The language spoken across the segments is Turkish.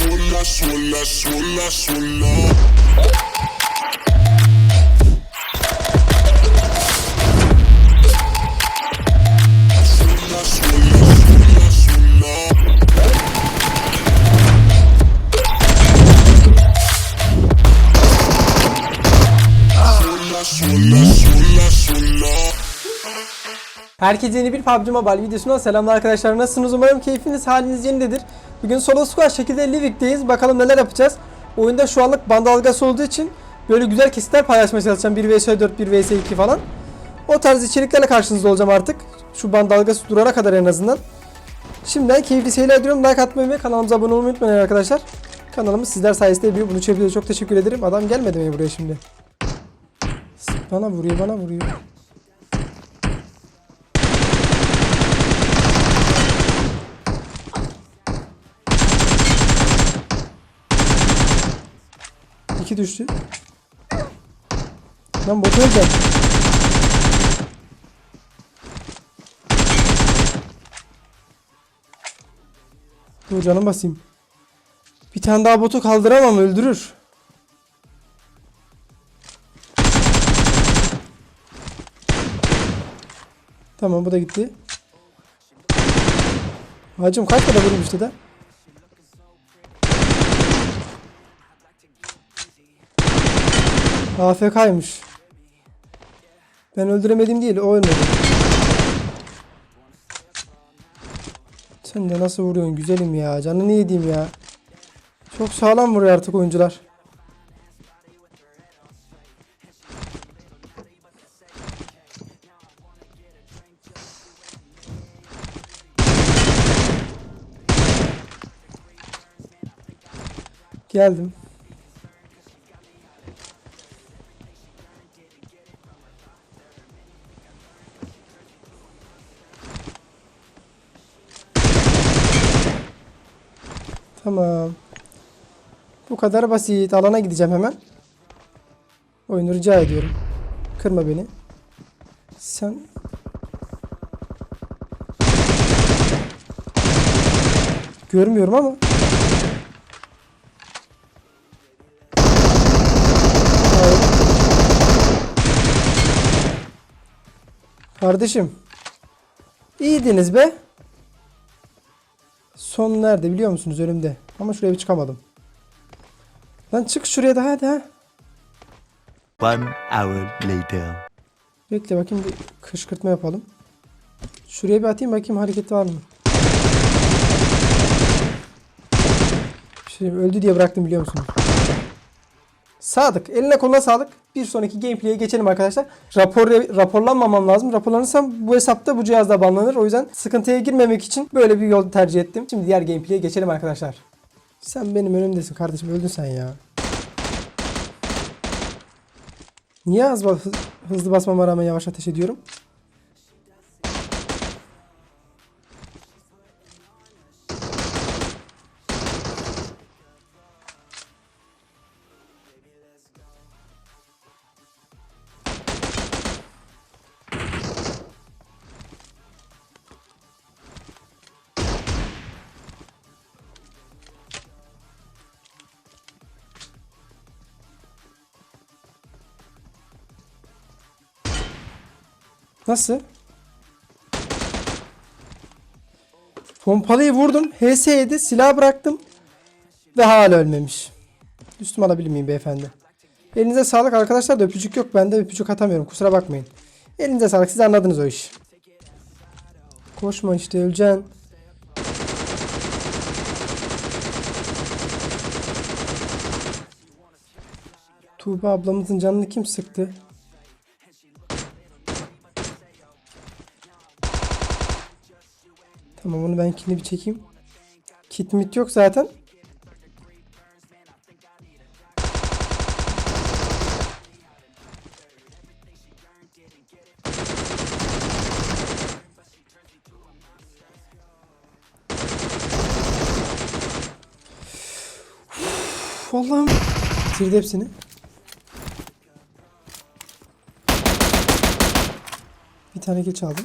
sola, sola, sola, sola. Herkese yeni bir PUBG Mobile videosundan selamlar arkadaşlar. Nasılsınız? Umarım keyfiniz haliniz yerindedir. Bugün solo squad şekilde Livik'teyiz. Bakalım neler yapacağız. Oyunda şu anlık band dalgası olduğu için böyle güzel kesitler paylaşmaya çalışacağım. 1 vs 4, 1 vs 2 falan. O tarz içeriklerle karşınızda olacağım artık. Şu band dalgası durana kadar en azından. Şimdiden keyifli seyirler diliyorum. Like atmayı ve kanalımıza abone olmayı unutmayın arkadaşlar. Kanalımız sizler sayesinde büyüyor. Bunu çok teşekkür ederim. Adam gelmedi mi buraya şimdi? Bana vuruyor, bana vuruyor. İki düştü. Lan botu öldü. Dur canım basayım. Bir tane daha botu kaldıramam öldürür. Tamam bu da gitti. Hacım kaç kadar vurmuştu da? AFK'ymış. Ben öldüremedim değil, o ölmedi. Sen de nasıl vuruyorsun güzelim ya. Canını yediğim ya. Çok sağlam vuruyor artık oyuncular. Geldim. Tamam. Bu kadar basit. Alana gideceğim hemen. Oyunu rica ediyorum. Kırma beni. Sen... Görmüyorum ama. Hayır. Kardeşim. İyiydiniz be. Son nerede biliyor musunuz önümde. Ama şuraya bir çıkamadım. Lan çık şuraya da hadi ha. One hour later. Bekle bakayım bir kışkırtma yapalım. Şuraya bir atayım bakayım hareket var mı? Şey, öldü diye bıraktım biliyor musunuz? Sadık. Eline koluna sağlık. Bir sonraki gameplay'e geçelim arkadaşlar. Rapor, raporlanmamam lazım. Raporlanırsam bu hesapta bu cihazda banlanır. O yüzden sıkıntıya girmemek için böyle bir yol tercih ettim. Şimdi diğer gameplay'e geçelim arkadaşlar. Sen benim önümdesin kardeşim. Öldün sen ya. Niye az hızlı basmama rağmen yavaş ateş ediyorum? Nasıl? Pompalıyı vurdum. HS7 silah bıraktım. Ve hala ölmemiş. Üstüm alabilir miyim beyefendi? Elinize sağlık arkadaşlar da öpücük yok. Ben de öpücük atamıyorum. Kusura bakmayın. Elinize sağlık. Siz anladınız o iş. Koşma işte öleceksin. Tuğba ablamızın canını kim sıktı? Tamam onu ben kendine bir çekeyim. Kit mit yok zaten. Allah'ım. Bitirdi hepsini. Bir tane geç aldım.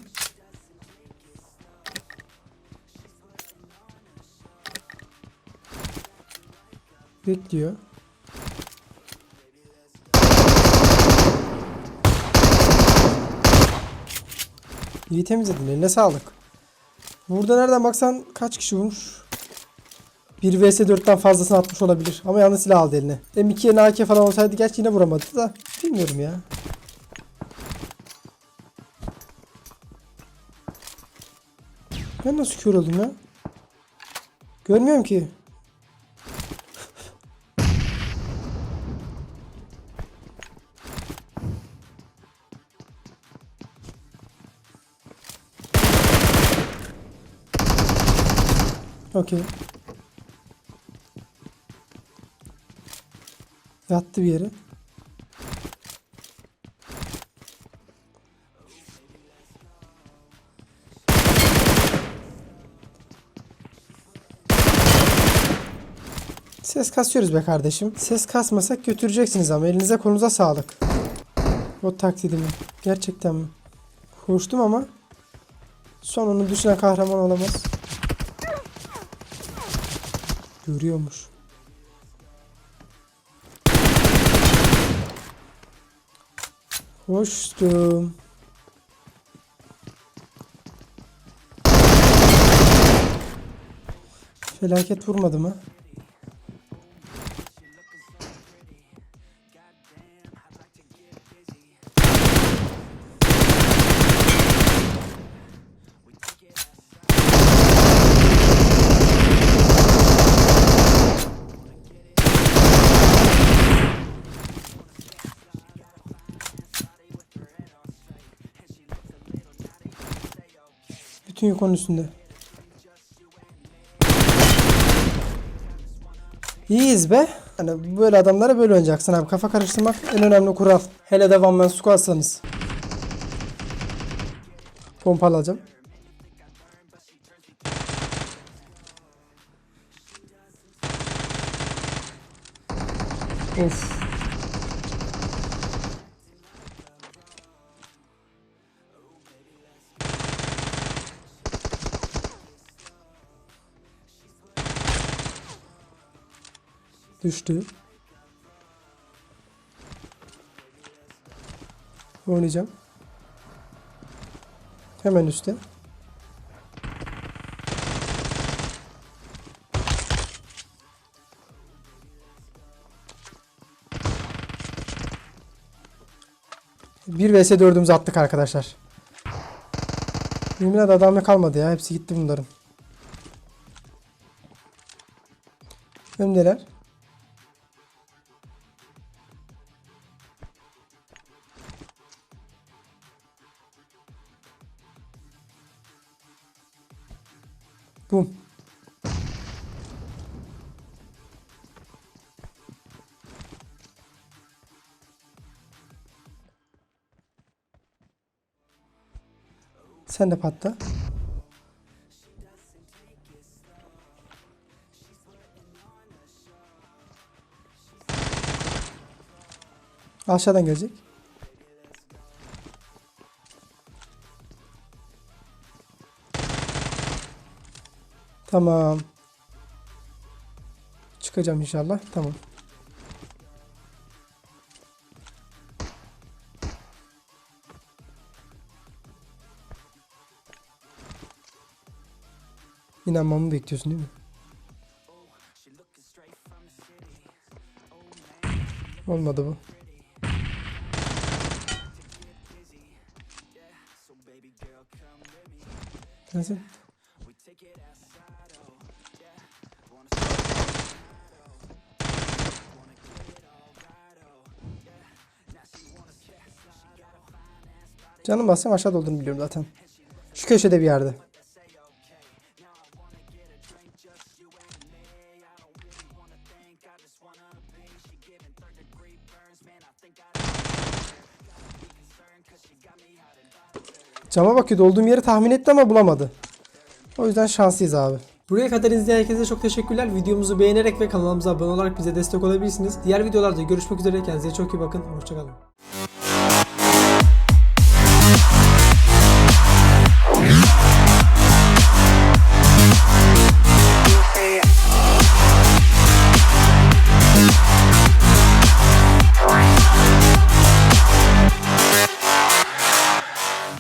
Bekliyor. İyi temizledin. Eline sağlık. Burada nereden baksan kaç kişi vurmuş? 1 vs 4'ten fazlasını atmış olabilir. Ama yanlış silah aldı eline. M2 yerine AK falan olsaydı gerçi yine vuramadı da. Bilmiyorum ya. Ben nasıl kör oldum ya? Görmüyorum ki. Okey. Yattı bir yere. Ses kasıyoruz be kardeşim. Ses kasmasak götüreceksiniz ama elinize kolunuza sağlık. O taklidi mi? Gerçekten mi? Koştum ama sonunu düşünen kahraman olamaz. Görüyormuş. Koştum. Felaket vurmadı mı? Bütün yük onun üstünde. İyiyiz be. Hani böyle adamlara böyle oynayacaksın abi. Kafa karıştırmak en önemli kural. Hele de one man squad'sanız. Pompalı alacağım. Of. Düştü. Oynayacağım. Hemen üstte. Bir vs 4'ümüzü attık arkadaşlar. Yemin ederim adam kalmadı ya. Hepsi gitti bunların. Öndeler. Sen de patla. Aşağıdan gelecek. Tamam. Çıkacağım inşallah. Tamam. İnanmamı bekliyorsun değil mi? Olmadı bu. Neyse. Canım bassam aşağıda olduğunu biliyorum zaten. Şu köşede bir yerde. Cama bakıyordu. Olduğum yeri tahmin etti ama bulamadı. O yüzden şanslıyız abi. Buraya kadar izleyen herkese çok teşekkürler. Videomuzu beğenerek ve kanalımıza abone olarak bize destek olabilirsiniz. Diğer videolarda görüşmek üzere. Kendinize çok iyi bakın. Hoşçakalın.